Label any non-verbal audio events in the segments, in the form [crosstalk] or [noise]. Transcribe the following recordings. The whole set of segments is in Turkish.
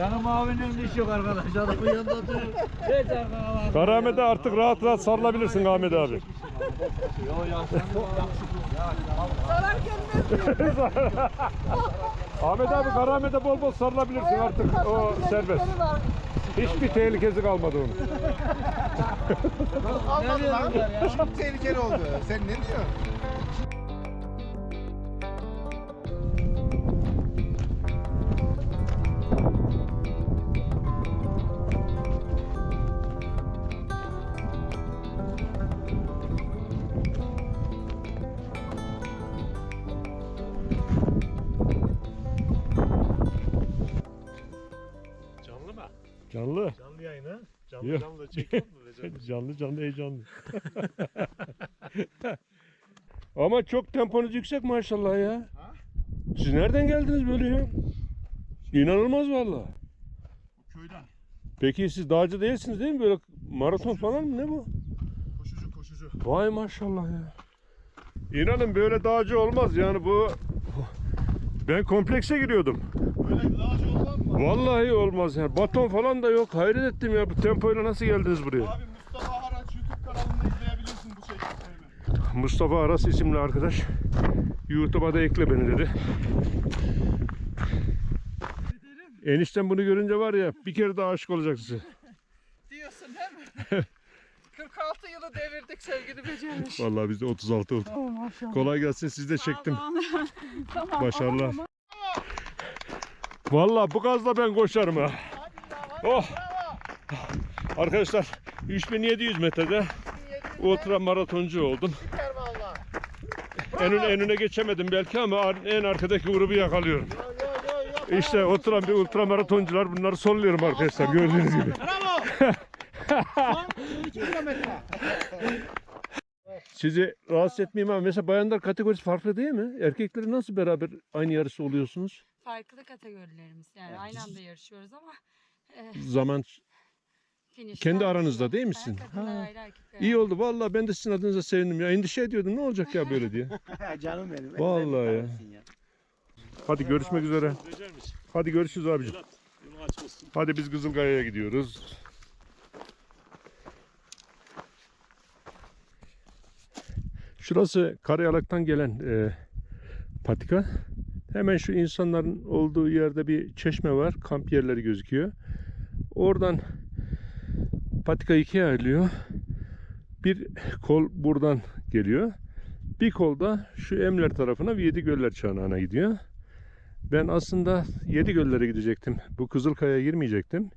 Yani mavinin iş yok arkadaş. Adamın yanında oturuyor. Hiç arkana bak. Karahamete artık rahat rahat sarılabilirsin Ahmet abi. Yo ya sen Ahmet abi Karahamete bol bol sarılabilirsin artık o serbest. Hiçbir tehlikesi kalmadı onun. Almadı lan. Çok tehlikeli oldu. Sen ne diyorsun? Canlı Yok. canlı çekiyor mu? Recep? Canlı canlı heyecanlı. [laughs] Ama çok temponuz yüksek maşallah ya. Siz nereden geldiniz böyle ya? İnanılmaz valla. Köyden. Peki siz dağcı değilsiniz değil mi? Böyle maraton falan mı ne bu? Koşucu koşucu. Vay maşallah ya. İnanın böyle dağcı olmaz yani bu ben komplekse giriyordum. Böyle dağcı? Vallahi olmaz yani. Baton falan da yok. Hayret ettim ya bu tempoyla nasıl geldiniz buraya? Abi Mustafa Haraç YouTube kanalında izleyebilirsin bu çektiklerimi. Mustafa Aras isimli arkadaş. YouTube'a da ekle beni dedi. Enişten bunu görünce var ya bir kere daha aşık olacak size. [laughs] Diyorsun değil mi? [laughs] 46 yılı devirdik sevgili becermiş. Vallahi biz de 36 olduk. Oh, maşallah. Kolay gelsin siz de çektim. [laughs] Tamam. Başarılar. Vallahi bu gazla ben koşarım ha. Oh. Arkadaşlar 3700 metrede ultra maratoncu oldum. Süper valla. En, ön- en öne geçemedim belki ama en arkadaki grubu yakalıyorum. Yo yo yo. İşte oturan bir ultra maratoncular bunları solluyorum arkadaşlar gördüğünüz gibi. Bravo. [laughs] Son 2 kilometre. Sizi rahatsız etmeyeyim ama mesela bayanlar kategorisi farklı değil mi? Erkekleri nasıl beraber aynı yarısı oluyorsunuz? farklı kategorilerimiz. Yani aynı anda yarışıyoruz ama e, Zaman finish. Kendi aranızda değil misin? Ha. iyi oldu vallahi ben de sizin adınıza sevindim ya. Endişe ediyordum ne olacak ya böyle diye. [laughs] Canım benim. Vallahi ya. Hadi görüşmek üzere. Hadi görüşürüz abicim. Hadi biz Kızılkaya'ya gidiyoruz. Şurası Karayalak'tan gelen e, patika. Hemen şu insanların olduğu yerde bir çeşme var. Kamp yerleri gözüküyor. Oradan patika ikiye ayrılıyor. Bir kol buradan geliyor. Bir kol da şu Emler tarafına Yedi Göller Çanağı'na gidiyor. Ben aslında Yedi Göller'e gidecektim. Bu Kızılkaya'ya girmeyecektim.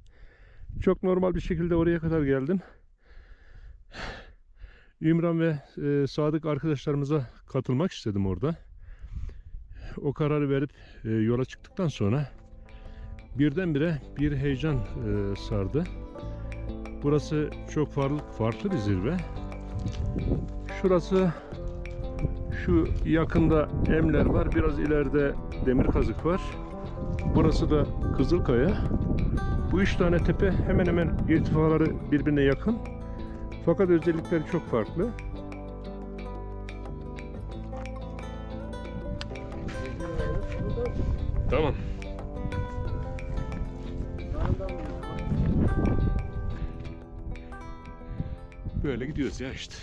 Çok normal bir şekilde oraya kadar geldim. İmran ve e, Sadık arkadaşlarımıza katılmak istedim orada. O kararı verip e, yola çıktıktan sonra birdenbire bir heyecan e, sardı. Burası çok farklı, farklı bir zirve. Şurası şu yakında Emler var. Biraz ileride Demir Kazık var. Burası da Kızılkaya. Bu üç tane tepe hemen hemen irtifaları birbirine yakın. Fakat özellikleri çok farklı. Tamam. Böyle gidiyoruz ya işte.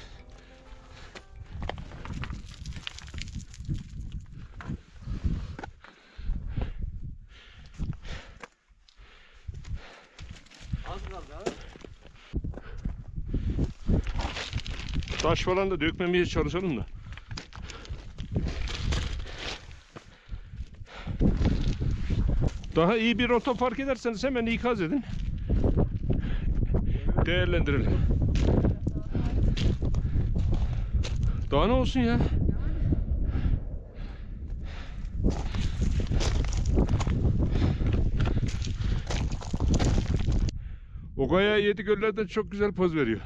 Taş falan da dökmemeye çalışalım da. Daha iyi bir rota fark ederseniz hemen ikaz edin. Değerlendirelim. Daha ne olsun ya? O kaya yedi göllerden çok güzel poz veriyor.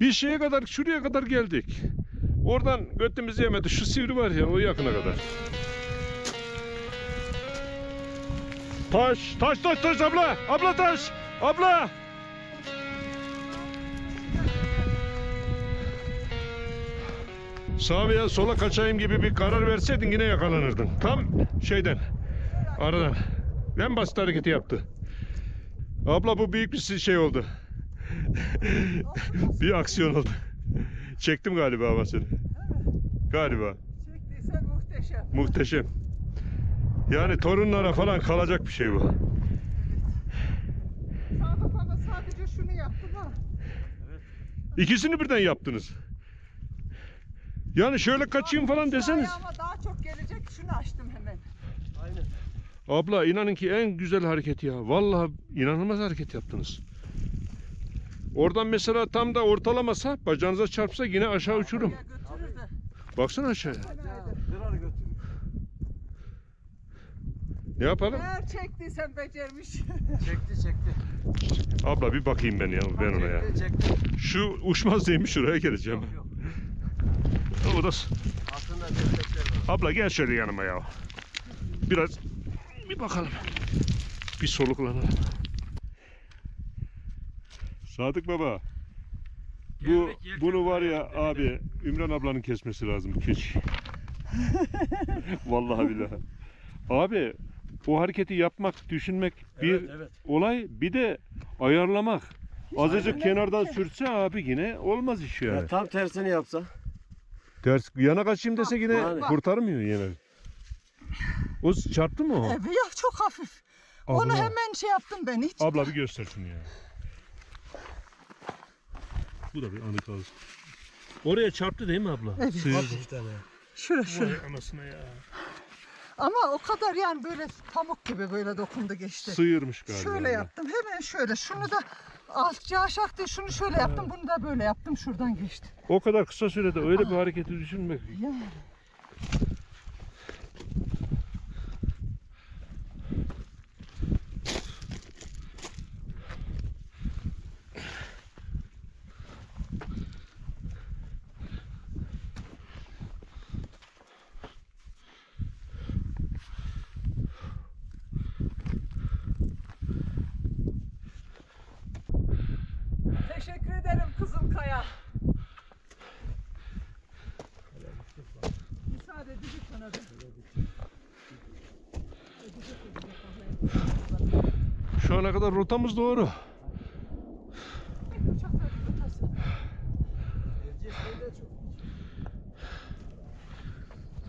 Bir şeye kadar şuraya kadar geldik. Oradan götümüzü yemedi. Şu sivri var ya o yakına kadar. Taş, taş, taş, taş abla. Abla taş. Abla. Sağa veya sola kaçayım gibi bir karar verseydin yine yakalanırdın. Tam şeyden. Aradan. En basit hareketi yaptı. Abla bu büyük bir şey oldu. [laughs] bir aksiyon oldu. Çektim galiba ama seni. Galiba. Çektiysen muhteşem. Muhteşem. Yani torunlara falan kalacak bir şey bu. Sadık baba sadece şunu yaptı mı? İkisini birden yaptınız. Yani şöyle kaçayım falan deseniz. Ama daha çok gelecek şunu açtım hemen. Abla inanın ki en güzel hareket ya. Vallahi inanılmaz hareket yaptınız. Oradan mesela tam da ortalamasa bacağınıza çarpsa yine aşağı uçurum. Baksana aşağıya. Ne yapalım? Eğer çektiysen becermiş. [laughs] Çekti çekti. Abla bir bakayım ben ya ben ona ya. Çekti çekti. Şu uçmaz değilmiş şuraya geleceğim. Yok yok. O da Altında. Abla gel şöyle yanıma ya. Biraz bir bakalım. Bir soluklanalım. Sadık baba. Bu Gevrek yerken bunu var ya böyle abi Ümran ablanın kesmesi lazım keç. [laughs] Vallahi billahi. Abi o hareketi yapmak, düşünmek bir Evet evet. olay bir de ayarlamak. Azıcık kenardan sürtse abi yine olmaz iş yani. Ya tam tersini yapsa. Ters yana kaçayım dese yine Yani. kurtarmıyor yine. O çarptı mı o? Evet yok çok hafif. Onu Abla. hemen şey yaptım ben hiç. Abla bir göster şunu ya. Bu da bir anı kalsın. Oraya çarptı değil mi abla? Evet. Sıyırdı. Tane. Şura şura. Vay anasına ya. Ama o kadar yani böyle pamuk gibi böyle dokundu geçti. Sıyırmış galiba. Şöyle yaptım hemen şöyle. Şunu da altça aşağı değil şunu şöyle yaptım. Bunu da böyle yaptım. Şuradan geçti. O kadar kısa sürede öyle bir hareketi düşünmek. Yani. Teşekkür ederim kızım Kaya. Müsaade edecek sana da. Şu ana kadar rotamız doğru.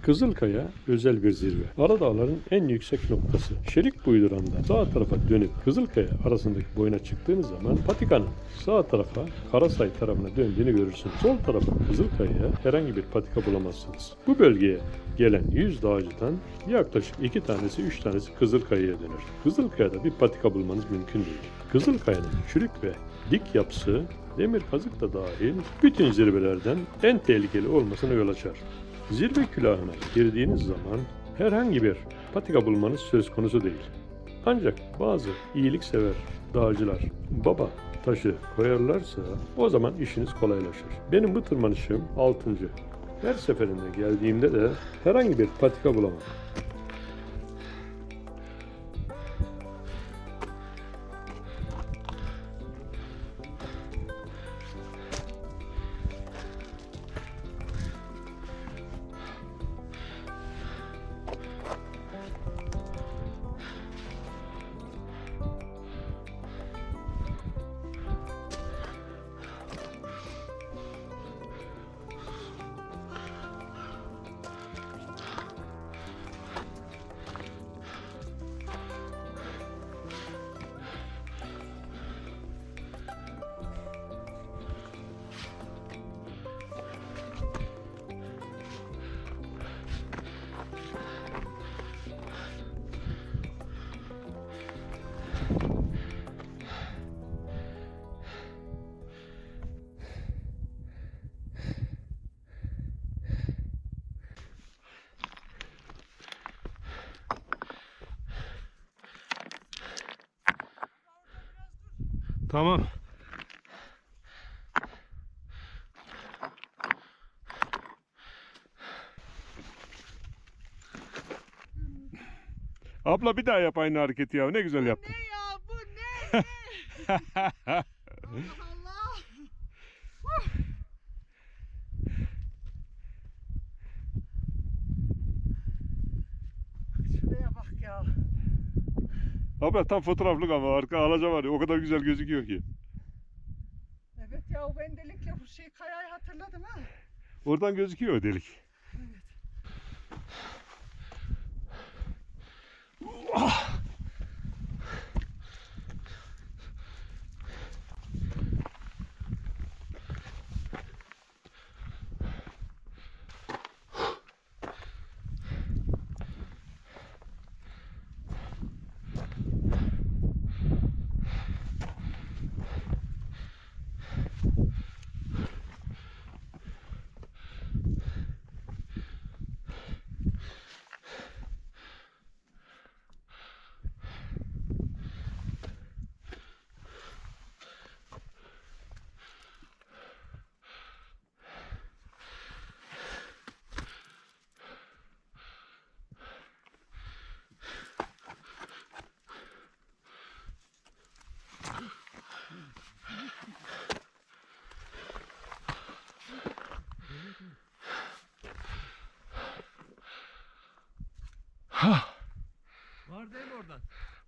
Kızılkaya özel bir zirve. Aradağların en yüksek noktası. Şerik buyduranda sağ tarafa dönüp Kızılkaya arasındaki boyuna çıktığınız zaman patikanın sağ tarafa Karasay tarafına döndüğünü görürsünüz. Sol tarafa Kızılkaya'ya herhangi bir patika bulamazsınız. Bu bölgeye gelen 100 dağcıdan yaklaşık 2 tanesi 3 tanesi Kızılkaya'ya dönür. Kızılkaya'da bir patika bulmanız mümkün değil. Kızılkaya'nın çürük ve dik yapısı demir kazık da dahil bütün zirvelerden en tehlikeli olmasına yol açar. Zirve külahına girdiğiniz zaman herhangi bir patika bulmanız söz konusu değil. Ancak bazı iyiliksever dağcılar baba taşı koyarlarsa o zaman işiniz kolaylaşır. Benim bu tırmanışım 6. Her seferinde geldiğimde de herhangi bir patika bulamadım. Tamam. Abla bir daha yap aynı hareketi ya. Ne güzel yaptın. Ne ya bu ne? [laughs] Abla tam fotoğraflık ama arka alaca var ya o kadar güzel gözüküyor ki. Evet ya o ben delikle bu şey kayayı hatırladım ha. Oradan gözüküyor o delik.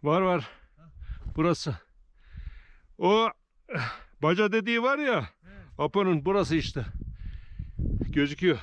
Var var. Burası. O baca dediği var ya. Apo'nun burası işte. Gözüküyor.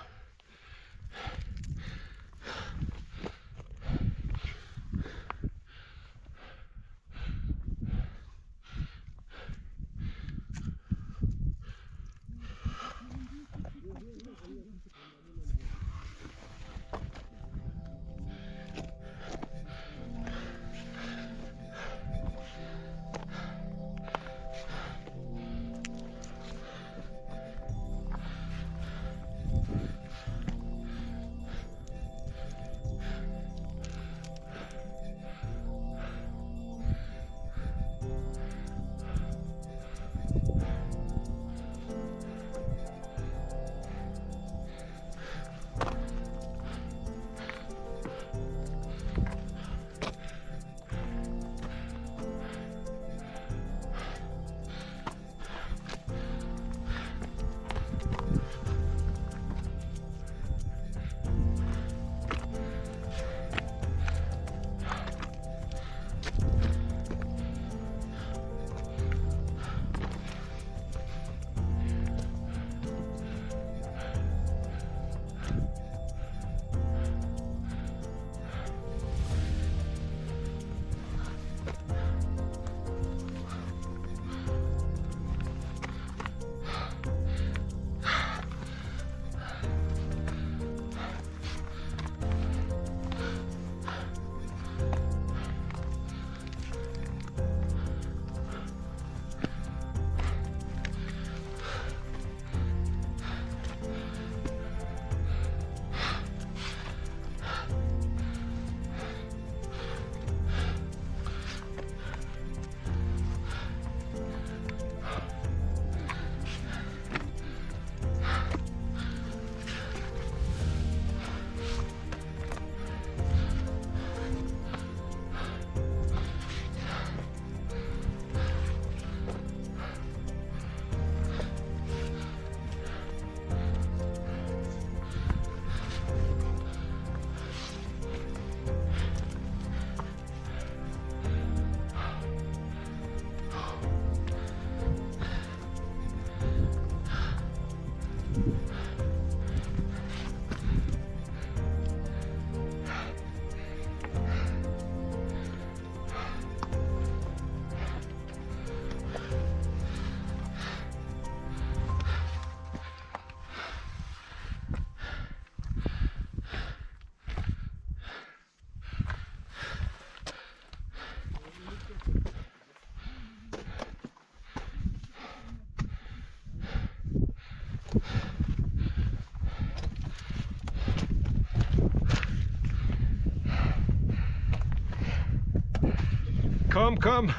Come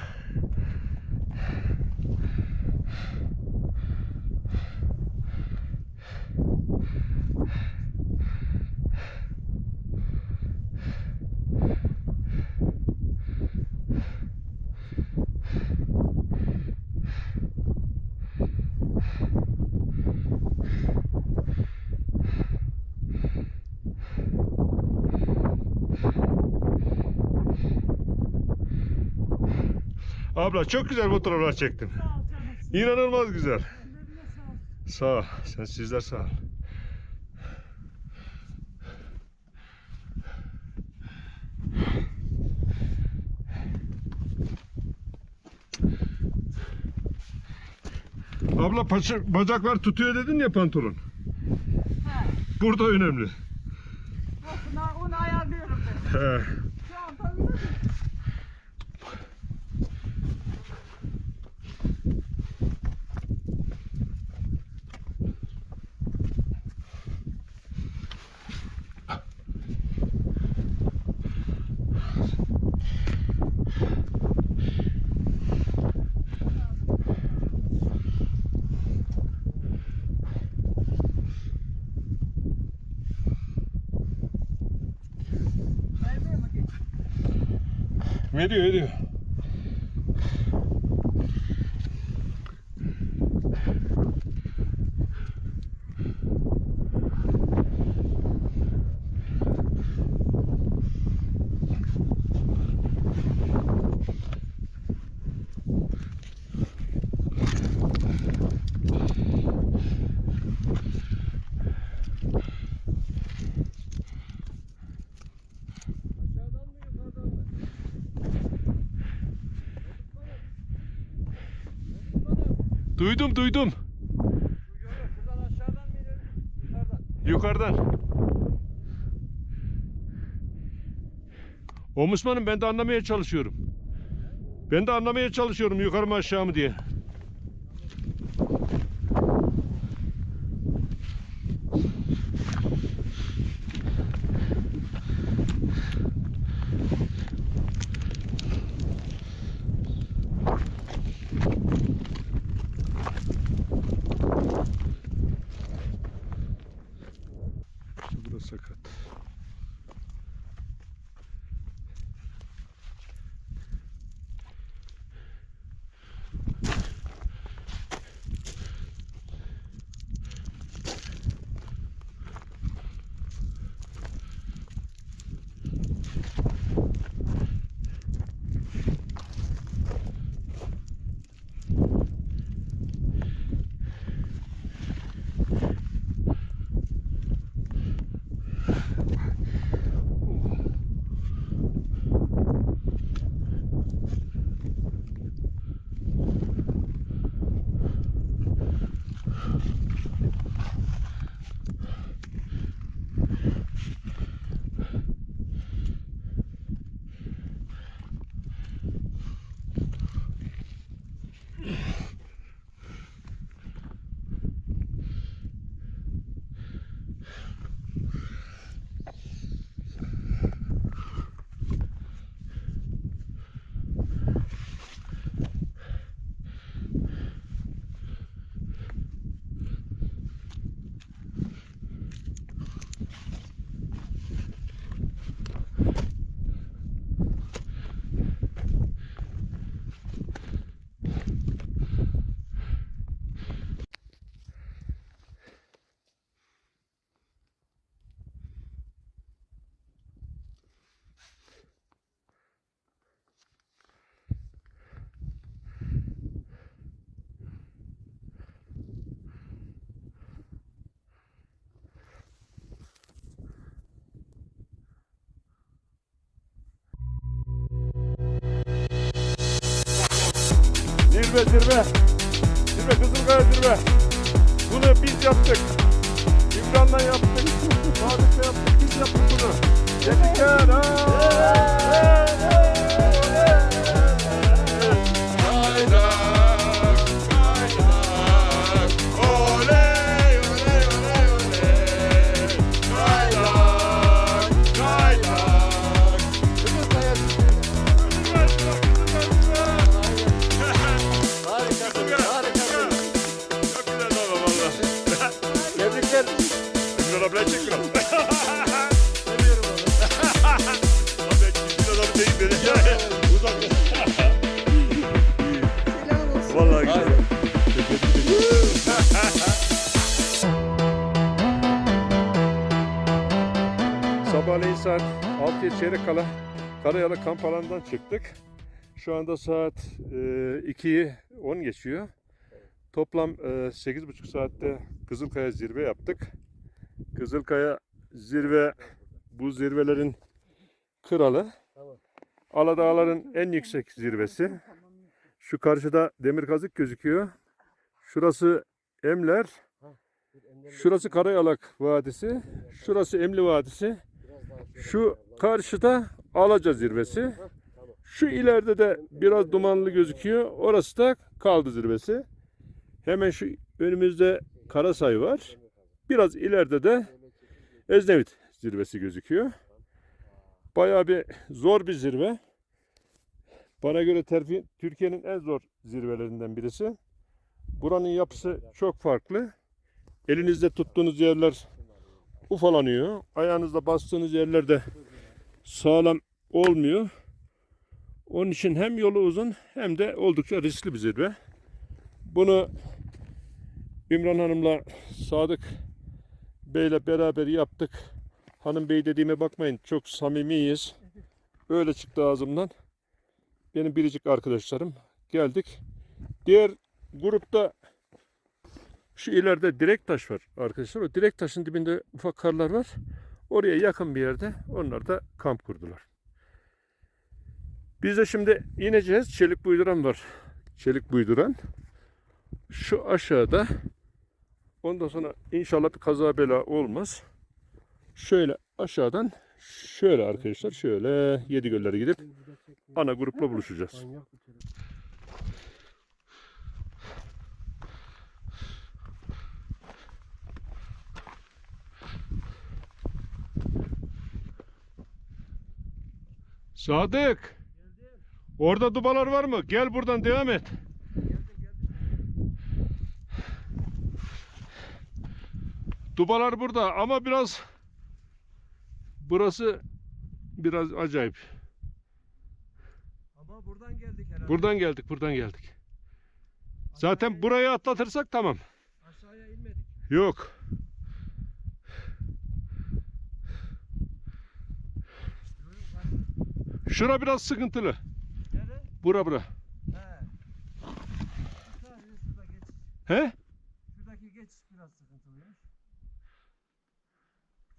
Abla çok güzel fotoğraflar çektin. İnanılmaz güzel. Sağ ol. Sen sizler sağ ol. Abla paça- bacaklar tutuyor dedin ya pantolon. Burada önemli. Onu, onu ayarlıyorum ben. He. Şu an Veriyor veriyor. Duydum duydum. Şuradan aşağıdan mı? Yukarıdan. Yukarıdan. O Müslümanım ben de anlamaya çalışıyorum. Ben de anlamaya çalışıyorum yukarı mı aşağı mı diye. Zirve zirve. Zirve Kızılkaya zirve. Bunu biz yaptık. İmran'la yaptık. Sadık'la yaptık. Biz yaptık bunu. Tebrikler. Sabahleyin saat 6'ya çeyrek kala Karayalı kamp alanından çıktık. Şu anda saat e, 2'yi 10 geçiyor. Toplam e, 8,5 saatte Kızılkaya zirve yaptık. Kızılkaya zirve bu zirvelerin kralı. Aladağların en yüksek zirvesi. Şu karşıda demir kazık gözüküyor. Şurası Emler. Şurası Karayalak Vadisi. Şurası Emli Vadisi. Şu karşıda Alaca zirvesi. Şu ileride de biraz dumanlı gözüküyor. Orası da Kaldı zirvesi. Hemen şu önümüzde Karasay var. Biraz ileride de Eznevit zirvesi gözüküyor. Bayağı bir zor bir zirve. Bana göre Türkiye'nin en zor zirvelerinden birisi. Buranın yapısı çok farklı. Elinizde tuttuğunuz yerler ufalanıyor. Ayağınızla bastığınız yerlerde sağlam olmuyor. Onun için hem yolu uzun hem de oldukça riskli bir zirve. Bunu İmran Hanım'la Sadık Bey'le beraber yaptık. Hanım Bey dediğime bakmayın çok samimiyiz. Öyle çıktı ağzımdan. Benim biricik arkadaşlarım geldik. Diğer grupta şu ileride direk taş var arkadaşlar. O direk taşın dibinde ufak karlar var. Oraya yakın bir yerde onlar da kamp kurdular. Biz de şimdi ineceğiz. Çelik buyduran var. Çelik buyduran. Şu aşağıda. Ondan sonra inşallah bir kaza bela olmaz. Şöyle aşağıdan şöyle arkadaşlar şöyle yedi göllere gidip ana grupla buluşacağız. Sadık. Orada dubalar var mı? Gel buradan devam et. Dubalar burada ama biraz burası biraz acayip. Ama buradan geldik herhalde. Buradan geldik, buradan geldik. Zaten burayı atlatırsak tamam. Aşağıya inmedik. Yok. Şura biraz sıkıntılı. Bura bura. He. He? Şuradaki geç biraz sıkıntılıymış.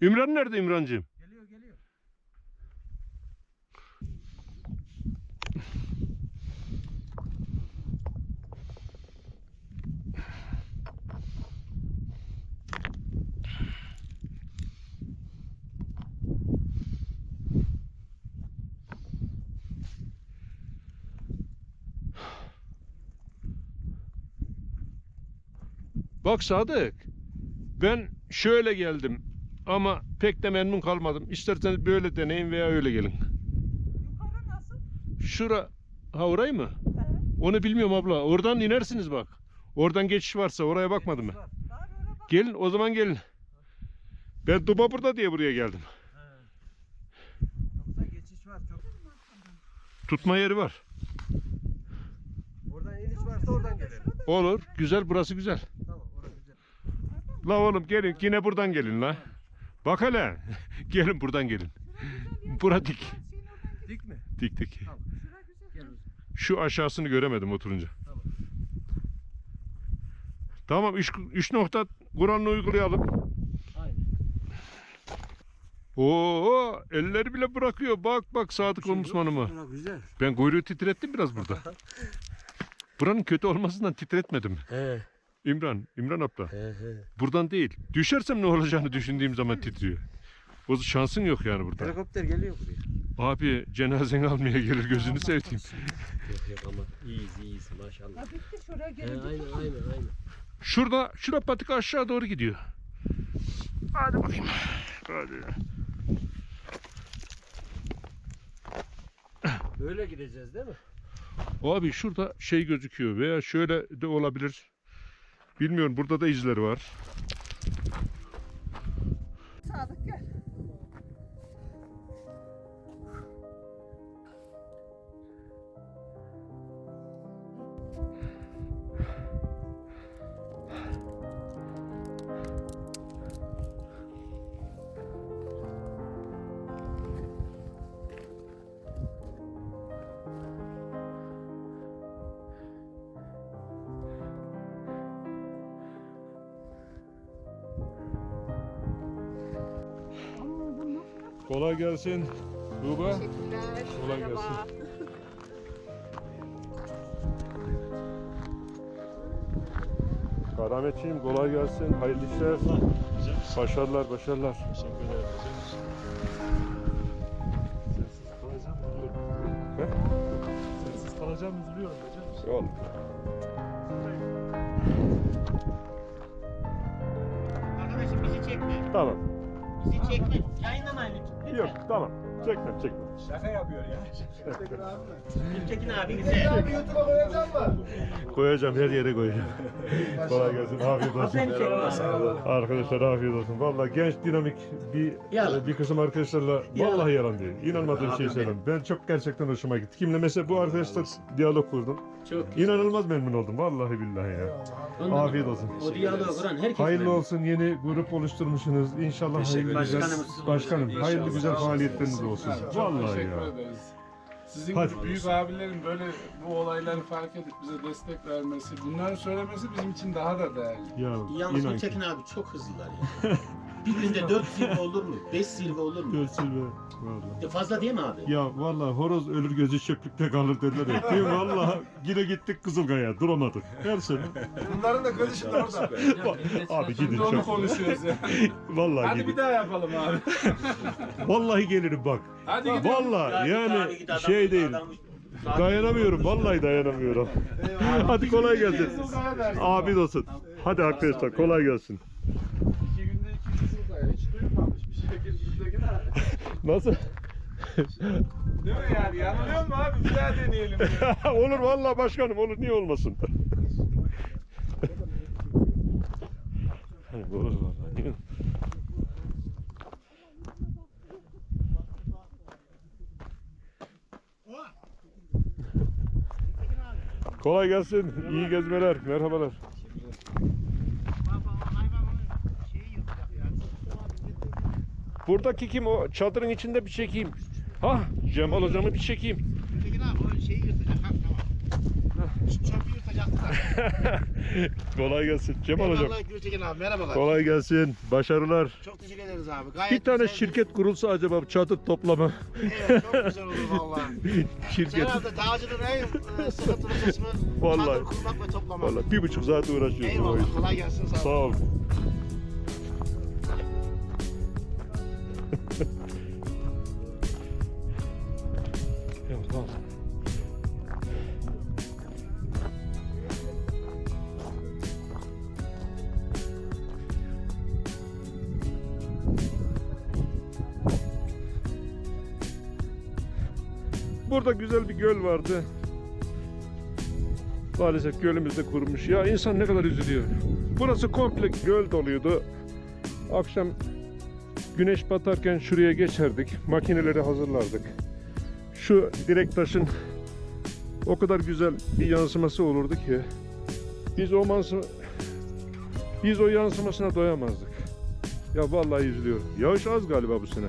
İmran nerede İmrancığım? Geliyor geliyor. Bak Sadık. Ben şöyle geldim ama pek de memnun kalmadım. İsterseniz böyle deneyin veya öyle gelin. Yukarı nasıl? Şura ha orayı mı? Onu bilmiyorum abla. Oradan inersiniz bak. Oradan geçiş varsa oraya bakmadım ben. Gelin o zaman gelin. Ben Duba burada diye buraya geldim. He. Yoksa geçiş var çok. Tutma yeri var. Oradan iniş varsa oradan gelelim. Olur. Güzel burası güzel. La oğlum gelin yine buradan gelin la. Bak hele. [laughs] gelin buradan gelin. Bura dik. Dik mi? Dik dik. Tamam. Şu aşağısını göremedim oturunca. Tamam. Tamam 3 nokta Kur'an'ı uygulayalım. Aynen. Oo elleri bile bırakıyor. Bak bak Sadık Omuzmanıma. Ben kuyruğu titrettim biraz burada. [laughs] Buranın kötü olmasından titretmedim. He. İmran, İmran abla. He he. Buradan değil. Düşersem ne olacağını düşündüğüm zaman titriyor. O şansın yok yani burada. Helikopter geliyor buraya. Abi cenazeni almaya gelir gözünü seveyim. Yok yok ama iyiyiz iyiyiz maşallah. Ha bitti şuraya He, gelince aynen aynen aynen. Şurada, şura patika aşağı doğru gidiyor. Hadi bakayım. Hadi. Böyle gideceğiz değil mi? Abi şurada şey gözüküyor veya şöyle de olabilir. Bilmiyorum burada da izler var. Kolay gelsin. Tuğba. Teşekkürler. Kolay Merhaba. gelsin. Karametçiyim kolay gelsin. Hayırlı işler. Başarılar başarılar. Teşekkür ederim. Sensiz kalacağım üzülüyorum. He? Sensiz kalacağım üzülüyorum hocam. Yol. Arkadaşım Yok tamam. Çekmem çekmem. Şaka yapıyor ya. Gültekin abi bize. Koyacağım her yere koyacağım. Kolay gelsin. Afiyet olsun. Arkadaşlar afiyet olsun. Vallahi genç dinamik bir Yalan. bir kısım arkadaşlarla vallahi yalan değil. İnanmadığım şey söylüyorum. Ben çok gerçekten hoşuma gitti. Kimle mesela bu arkadaşla diyalog kurdum. Çok İnanılmaz memnun oldum. Vallahi billahi ya. Afiyet olsun. O diyaloğu kuran herkes Hayırlı memnun. olsun yeni grup oluşturmuşsunuz. İnşallah hayırlı güzel Başkanımız- başkanım hayırlı güzel faaliyetleriniz olsun. Vallahi teşekkür ya. ederiz. Sizin Hadi. gibi büyük abilerin böyle bu olayları fark edip bize destek vermesi, bunların söylemesi bizim için daha da değerli. Ya Yalnız inan ki. Abi çok hızlılar ya. [laughs] Bir günde dört zirve olur mu? Beş zirve olur mu? Görsel ve vallahi. E fazla değil mi abi? Ya vallahi horoz ölür gözü çöplükte kalır dediler ya. Değil mi? Vallahi yine gittik Kızılkaya duramadık. Her sene. Bunların da gözü şimdi orada. [laughs] Abi gidin Şimdi onu çok. konuşuyoruz ya. [laughs] Vallahi Hadi bir gidin. daha yapalım abi. Vallahi gelirim bak. Hadi gidelim. Vallahi abi, yani şey değil. Dayanamıyorum. Vallahi dayanamıyorum. Hadi kolay gelsin. Afiyet olsun. Hadi arkadaşlar kolay gelsin. İki günde iki yüz lira. Hiç duymamış bir şey Gültekin abi. Nasıl? Değil mi yani? Yanılıyor mu abi? Bir daha deneyelim. ya. [laughs] olur vallahi başkanım olur niye olmasın? Hani olur vallahi. Kolay gelsin. İyi gezmeler. Merhabalar. Buradaki kim o? Çadırın içinde bir çekeyim. Ha, Cemal hocamı bir çekeyim. Gültekin abi o şeyi yırtacak. Ha tamam. Şu çöpü yırtacaktı da. [laughs] Kolay gelsin. Cemal hocam. Eyvallah Gültekin abi merhabalar. Kolay gelsin. Başarılar. Çok teşekkür ederiz abi. Gayet Bir tane güzel şirket kurulsa acaba çadır toplama Evet çok güzel olur vallahi. [laughs] şirket. Herhalde dağcılığın en e, sıkıntılı kısmı Vallahi. çadır kurmak ve toplamak. Vallahi bir buçuk saat uğraşıyorsun o Eyvallah kolay gelsin sağ Sağ olun. ol. Burada güzel bir göl vardı. Maalesef gölümüz de kurumuş. Ya insan ne kadar üzülüyor. Burası komple göl doluydu. Akşam güneş batarken şuraya geçerdik. Makineleri hazırlardık. Şu direk taşın o kadar güzel bir yansıması olurdu ki biz o mansı biz o yansımasına doyamazdık. Ya vallahi üzülüyorum. Yağış az galiba bu sene.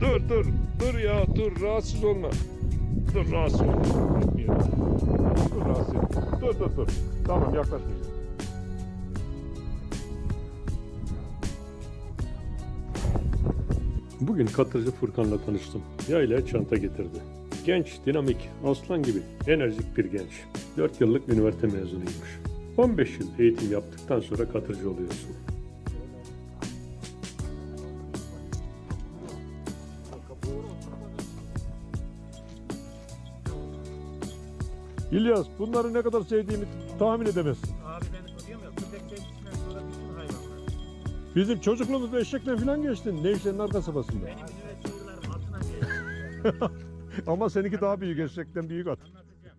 Dur dur dur ya dur rahatsız olma. Dur rahatsız olma. Dur rahatsız etme. Dur dur dur. Tamam yaklaşmayacağım. Bugün Katırcı Furkan'la tanıştım. Yayla çanta getirdi. Genç, dinamik, aslan gibi, enerjik bir genç. 4 yıllık üniversite mezunuymuş. 15 yıl eğitim yaptıktan sonra katırcı oluyorsun. İlyas bunları ne kadar sevdiğimi tahmin edemezsin. Bizim çocukluğumuz eşekle falan geçti. Nevşehir'in arka sabasında. Benim üniversite yıllarım altına Ama seninki daha büyük eşekten büyük at. Anlatacağım.